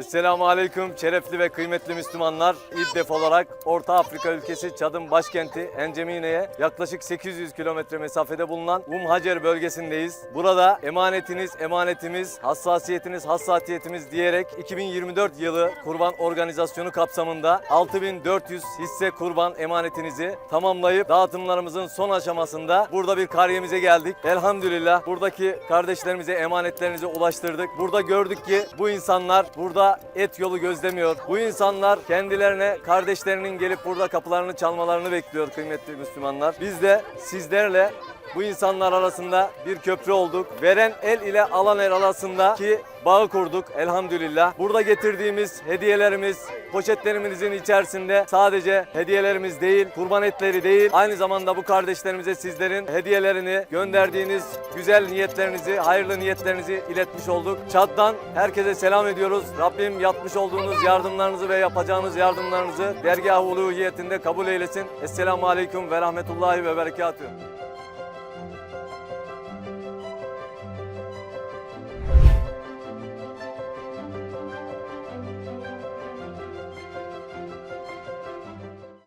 Esselamu Aleyküm şerefli ve kıymetli Müslümanlar. İlk defa olarak Orta Afrika ülkesi Çad'ın başkenti Encemine'ye yaklaşık 800 kilometre mesafede bulunan Um Hacer bölgesindeyiz. Burada emanetiniz emanetimiz, hassasiyetiniz hassasiyetimiz diyerek 2024 yılı kurban organizasyonu kapsamında 6400 hisse kurban emanetinizi tamamlayıp dağıtımlarımızın son aşamasında burada bir kariyemize geldik. Elhamdülillah buradaki kardeşlerimize emanetlerinizi ulaştırdık. Burada gördük ki bu insanlar burada et yolu gözlemiyor. Bu insanlar kendilerine kardeşlerinin gelip burada kapılarını çalmalarını bekliyor kıymetli Müslümanlar. Biz de sizlerle bu insanlar arasında bir köprü olduk. Veren el ile alan el arasında bağı kurduk elhamdülillah. Burada getirdiğimiz hediyelerimiz poşetlerimizin içerisinde sadece hediyelerimiz değil, kurban etleri değil, aynı zamanda bu kardeşlerimize sizlerin hediyelerini gönderdiğiniz güzel niyetlerinizi, hayırlı niyetlerinizi iletmiş olduk. Çat'tan herkese selam ediyoruz. Rabbim yapmış olduğunuz yardımlarınızı ve yapacağınız yardımlarınızı dergah-ı kabul eylesin. Esselamu Aleyküm ve Rahmetullahi ve Berekatühü.